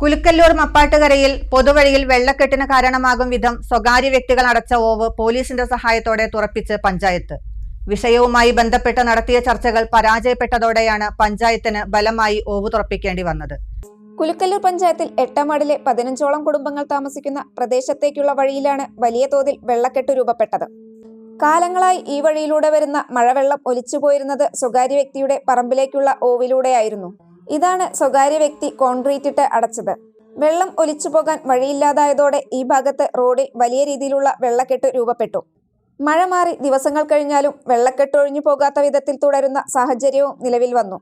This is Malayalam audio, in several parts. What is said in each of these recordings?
കുലുക്കല്ലൂർ മപ്പാട്ടുകരയിൽ പൊതുവഴിയിൽ വെള്ളക്കെട്ടിന് കാരണമാകും വിധം സ്വകാര്യ വ്യക്തികൾ അടച്ച ഓവ് പോലീസിന്റെ സഹായത്തോടെ തുറപ്പിച്ച് പഞ്ചായത്ത്. വിഷയവുമായി ബന്ധപ്പെട്ട് നടത്തിയ ചർച്ചകൾ പരാജയപ്പെട്ടതോടെയാണ് പഞ്ചായത്തിന് ബലമായി ഓവ് തുറപ്പിക്കേണ്ടി വന്നത്. കുലുക്കല്ലൂർ പഞ്ചായത്തിൽ എട്ടാം വാർഡിലെ പതിനഞ്ചോളം കുടുംബങ്ങൾ താമസിക്കുന്ന പ്രദേശത്തേക്കുള്ള വഴിയിലാണ് വലിയ തോതിൽ വെള്ളക്കെട്ട് രൂപപ്പെട്ടത്. കാലങ്ങളായി ഈ വഴിയിലൂടെ വരുന്ന മഴവെള്ളം ഒലിച്ചുപോയിരുന്നത് സ്വകാര്യ വ്യക്തിയുടെ പറമ്പിലേക്കുള്ള ഓവിലൂടെയായിരുന്നു. ഇതാണ് സ്വകാര്യ വ്യക്തി കോൺക്രീറ്റ് ഇട്ട് അടച്ചത്. വെള്ളം ഒലിച്ചു പോകാൻ വഴിയില്ലാതായതോടെ ഈ ഭാഗത്ത് റോഡിൽ വലിയ രീതിയിലുള്ള വെള്ളക്കെട്ട് രൂപപ്പെട്ടു. മഴ മാറി ദിവസങ്ങൾ കഴിഞ്ഞാലും വെള്ളക്കെട്ട് ഒഴിഞ്ഞു പോകാത്ത വിധത്തിൽ തുടരുന്ന സാഹചര്യവും നിലവിൽ വന്നു.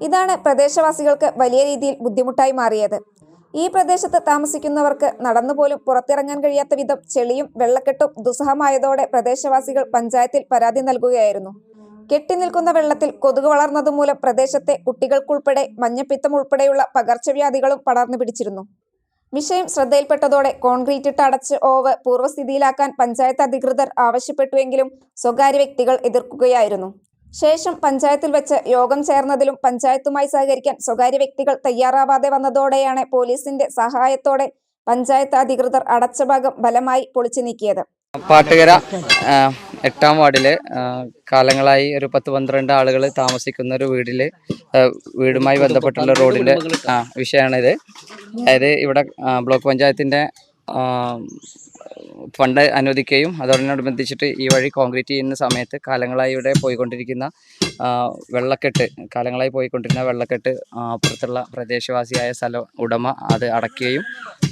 ഇതാണ് പ്രദേശവാസികൾക്ക് വലിയ രീതിയിൽ ബുദ്ധിമുട്ടായി മാറിയത്. ഈ പ്രദേശത്ത് താമസിക്കുന്നവർക്ക് നടന്നുപോലും പുറത്തിറങ്ങാൻ കഴിയാത്ത വിധം ചെളിയും വെള്ളക്കെട്ടും ദുസ്സഹമായതോടെ പ്രദേശവാസികൾ പഞ്ചായത്തിൽ പരാതി നൽകുകയായിരുന്നു. കെട്ടിനിൽക്കുന്ന വെള്ളത്തിൽ കൊതുക് വളർന്നതുമൂലം പ്രദേശത്തെ കുട്ടികൾക്കുൾപ്പെടെ മഞ്ഞപ്പിത്തം ഉൾപ്പെടെയുള്ള പകർച്ചവ്യാധികളും പടർന്നു പിടിച്ചിരുന്നു. വിഷയം ശ്രദ്ധയിൽപ്പെട്ടതോടെ കോൺക്രീറ്റ് ഇട്ട് അടച്ച് ഓവ് പൂർവസ്ഥിതിയിലാക്കാൻ പഞ്ചായത്ത് അധികൃതർ ആവശ്യപ്പെട്ടുവെങ്കിലും സ്വകാര്യ വ്യക്തികൾ എതിർക്കുകയായിരുന്നു. ശേഷം പഞ്ചായത്തിൽ വെച്ച് യോഗം ചേർന്നതിലും പഞ്ചായത്തുമായി സഹകരിക്കാൻ സ്വകാര്യ വ്യക്തികൾ തയ്യാറാവാതെ വന്നതോടെയാണ് പോലീസിന്റെ സഹായത്തോടെ പഞ്ചായത്ത് അധികൃതർ അടച്ച ഭാഗം ബലമായി പൊളിച്ചു നീക്കിയത്. പാട്ടുകര എട്ടാം വാർഡിൽ കാലങ്ങളായി ഒരു പത്ത് പന്ത്രണ്ട് ആളുകൾ താമസിക്കുന്ന ഒരു വീടിൽ വീടുമായി ബന്ധപ്പെട്ടുള്ള റോഡിന്റെ ആ വിഷയമാണിത്. അതായത് ഇവിടെ ബ്ലോക്ക് പഞ്ചായത്തിന്റെ ആ, ഫണ്ട് അനുവദിക്കുകയും അതോടനുബന്ധിച്ചിട്ട് ഈ വഴി കോൺക്രീറ്റ് ചെയ്യുന്ന സമയത്ത് കാലങ്ങളായി ഇവിടെ പോയിക്കൊണ്ടിരിക്കുന്ന വെള്ളക്കെട്ട് കാലങ്ങളായി പോയിക്കൊണ്ടിരുന്ന വെള്ളക്കെട്ട് അപ്പുറത്തുള്ള പ്രദേശവാസിയായ സ്ഥല ഉടമ അത് അടയ്ക്കുകയും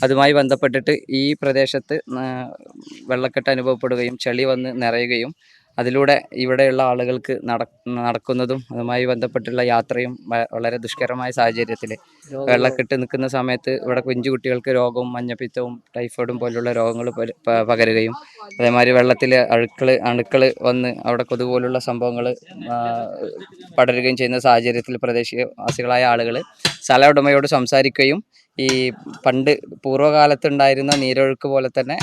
അതുമായി ബന്ധപ്പെട്ടിട്ട് ഈ പ്രദേശത്ത് വെള്ളക്കെട്ട് അനുഭവപ്പെടുകയും ചെളി വന്ന് നിറയുകയും അതിലൂടെ ഇവിടെയുള്ള ആളുകൾക്ക് നട നടക്കുന്നതും അതുമായി ബന്ധപ്പെട്ടുള്ള യാത്രയും വളരെ ദുഷ്കരമായ സാഹചര്യത്തിൽ വെള്ളക്കെട്ട് നിൽക്കുന്ന സമയത്ത് ഇവിടെ കുഞ്ചു കുട്ടികൾക്ക് രോഗവും മഞ്ഞപ്പിത്തവും ടൈഫോയിഡും പോലുള്ള രോഗങ്ങൾ പകരുകയും അതേമാതിരി വെള്ളത്തിൽ അഴുക്കൾ അണുക്കൾ വന്ന് അവിടെ കൊതുപോലുള്ള സംഭവങ്ങൾ പടരുകയും ചെയ്യുന്ന സാഹചര്യത്തിൽ പ്രദേശവാസികളായ ആളുകൾ സ്ഥല ഉടമയോട് സംസാരിക്കുകയും ഈ പണ്ട് പൂർവകാലത്തുണ്ടായിരുന്ന നീരൊഴുക്ക് പോലെ തന്നെ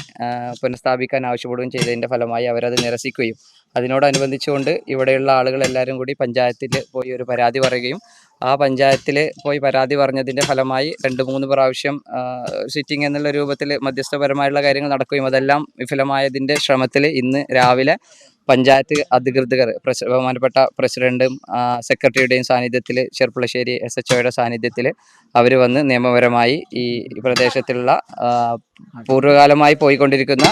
പുനഃസ്ഥാപിക്കാൻ ആവശ്യപ്പെടുകയും ചെയ്തതിന്റെ ഫലമായി അവരത് നിരസിക്കുകയും അതിനോടനുബന്ധിച്ചുകൊണ്ട് ഇവിടെയുള്ള ആളുകൾ എല്ലാവരും കൂടി പഞ്ചായത്തിൽ പോയി ഒരു പരാതി പറയുകയും ആ പഞ്ചായത്തിൽ പോയി പരാതി പറഞ്ഞതിന്റെ ഫലമായി രണ്ട് മൂന്ന് പ്രാവശ്യം സിറ്റിംഗ് എന്നുള്ള രൂപത്തിൽ മധ്യസ്ഥപരമായുള്ള കാര്യങ്ങൾ നടക്കുകയും അതെല്ലാം വിഫലമായതിന്റെ ശ്രമത്തിൽ ഇന്ന് രാവിലെ പഞ്ചായത്ത് അധികൃതർ ബഹുമാനപ്പെട്ട പ്രസിഡന്റും സെക്രട്ടറിയുടെയും സാന്നിധ്യത്തിൽ ചെർപ്പുളശ്ശേരി എസ് എച്ച് ഒയുടെ സാന്നിധ്യത്തിൽ അവർ വന്ന് നിയമപരമായി ഈ പ്രദേശത്തുള്ള പൂർവകാലമായി പോയിക്കൊണ്ടിരിക്കുന്ന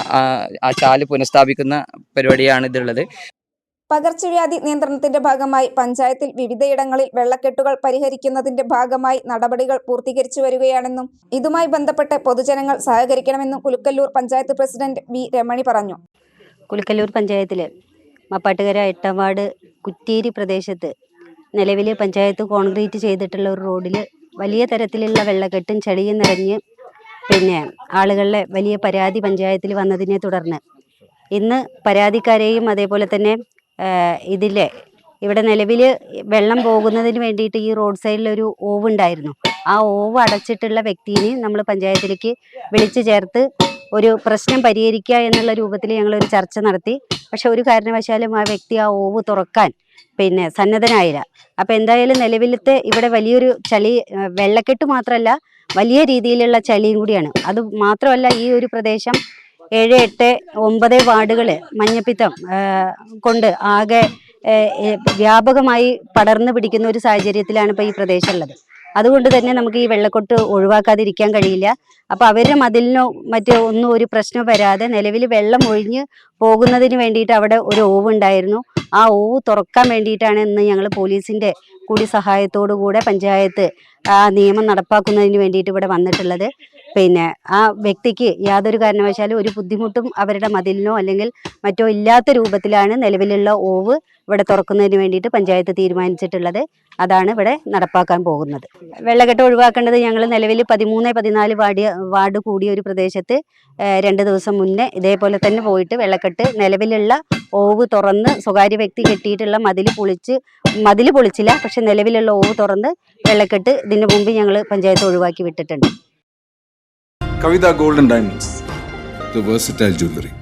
ആ ചാൽ പുനഃസ്ഥാപിക്കുന്ന പരിപാടിയാണ് ഇതുള്ളത് പകർച്ചവ്യാധി നിയന്ത്രണത്തിന്റെ ഭാഗമായി പഞ്ചായത്തിൽ വിവിധയിടങ്ങളിൽ വെള്ളക്കെട്ടുകൾ പരിഹരിക്കുന്നതിന്റെ ഭാഗമായി നടപടികൾ പൂർത്തീകരിച്ചു വരികയാണെന്നും ഇതുമായി ബന്ധപ്പെട്ട് പൊതുജനങ്ങൾ സഹകരിക്കണമെന്നും കുലുക്കല്ലൂർ പഞ്ചായത്ത് പ്രസിഡന്റ് വി രമണി പറഞ്ഞു. കുലുക്കല്ലൂർ പഞ്ചായത്തിലെ മപ്പാട്ടുകര എട്ടാം വാർഡ് കുറ്റീരി പ്രദേശത്ത് നിലവിൽ പഞ്ചായത്ത് കോൺക്രീറ്റ് ചെയ്തിട്ടുള്ള ഒരു റോഡിൽ വലിയ തരത്തിലുള്ള വെള്ളക്കെട്ടും ചെളിയും നിറഞ്ഞ് പിന്നെ ആളുകളുടെ വലിയ പരാതി പഞ്ചായത്തിൽ വന്നതിനെ തുടർന്ന് ഇന്ന് പരാതിക്കാരെയും അതേപോലെ തന്നെ ഇതിലെ ഇവിടെ നിലവിൽ വെള്ളം പോകുന്നതിന് വേണ്ടിയിട്ട് ഈ റോഡ് സൈഡിൽ ഒരു ഓവ് ഉണ്ടായിരുന്നു ആ ഓവ് അടച്ചിട്ടുള്ള വ്യക്തിയെ നമ്മൾ പഞ്ചായത്തിലേക്ക് വിളിച്ചു ചേർത്ത് ഒരു പ്രശ്നം പരിഹരിക്കുക എന്നുള്ള രൂപത്തിൽ ഞങ്ങൾ ഒരു ചർച്ച നടത്തി. പക്ഷെ ഒരു കാരണവശാലും ആ വ്യക്തി ആ ഓവ് തുറക്കാൻ പിന്നെ സന്നദ്ധനായില്ല. അപ്പം എന്തായാലും നിലവിലത്തെ ഇവിടെ വലിയൊരു ചളി വെള്ളക്കെട്ട് മാത്രമല്ല വലിയ രീതിയിലുള്ള ചളിയും കൂടിയാണ്. അത് മാത്രമല്ല ഈ ഒരു പ്രദേശം ഏഴ് എട്ട് ഒമ്പത് വാർഡുകൾ മഞ്ഞപ്പിത്തം കൊണ്ട് ആകെ വ്യാപകമായി പടർന്നു പിടിക്കുന്ന ഒരു സാഹചര്യത്തിലാണ് ഇപ്പോൾ ഈ പ്രദേശം ഉള്ളത്. അതുകൊണ്ട് തന്നെ നമുക്ക് ഈ വെള്ളക്കൊട്ട് ഒഴിവാക്കാതിരിക്കാൻ കഴിയില്ല. അപ്പോൾ അവരുടെ മതിലിനോ മറ്റോ ഒന്നും ഒരു പ്രശ്നം വരാതെ നിലവിൽ വെള്ളം ഒഴിഞ്ഞ് പോകുന്നതിന് വേണ്ടിയിട്ട് അവിടെ ഒരു ഓവ് ഉണ്ടായിരുന്നു ആ ഓവ് തുറക്കാൻ വേണ്ടിയിട്ടാണ് ഇന്ന് ഞങ്ങൾ പോലീസിന്റെ കൂടി സഹായത്തോടു കൂടെ പഞ്ചായത്ത് ആ നിയമം നടപ്പാക്കുന്നതിന് വേണ്ടിയിട്ട് ഇവിടെ വന്നിട്ടുള്ളത്. പിന്നെ ആ വ്യക്തിക്ക് യാതൊരു കാരണവശാലും ഒരു ബുദ്ധിമുട്ടും അവരുടെ മതിലിനോ അല്ലെങ്കിൽ മറ്റോ ഇല്ലാത്ത രൂപത്തിലാണ് നിലവിലുള്ള ഓവ് ഇവിടെ തുറക്കുന്നതിന് വേണ്ടിയിട്ട് പഞ്ചായത്ത് തീരുമാനിച്ചിട്ടുള്ളത്. അതാണ് ഇവിടെ നടപ്പാക്കാൻ പോകുന്നത്. വെള്ളക്കെട്ട് ഒഴിവാക്കേണ്ടത് ഞങ്ങൾ നിലവിൽ പതിമൂന്ന് പതിനാല് വാർഡ് വാർഡ് കൂടിയ ഒരു പ്രദേശത്ത് രണ്ട് ദിവസം മുന്നേ ഇതേപോലെ തന്നെ പോയിട്ട് വെള്ളക്കെട്ട് നിലവിലുള്ള ഓവ് തുറന്ന് സ്വകാര്യ വ്യക്തി കെട്ടിയിട്ടുള്ള മതിൽ പൊളിച്ച് മതിൽ പൊളിച്ചില്ല. പക്ഷെ നിലവിലുള്ള ഓവ് തുറന്ന് വെള്ളക്കെട്ട് ഇതിന് മുമ്പ് ഞങ്ങൾ പഞ്ചായത്ത് ഒഴിവാക്കി വിട്ടിട്ടുണ്ട്. Kavitha golden diamonds jewellery.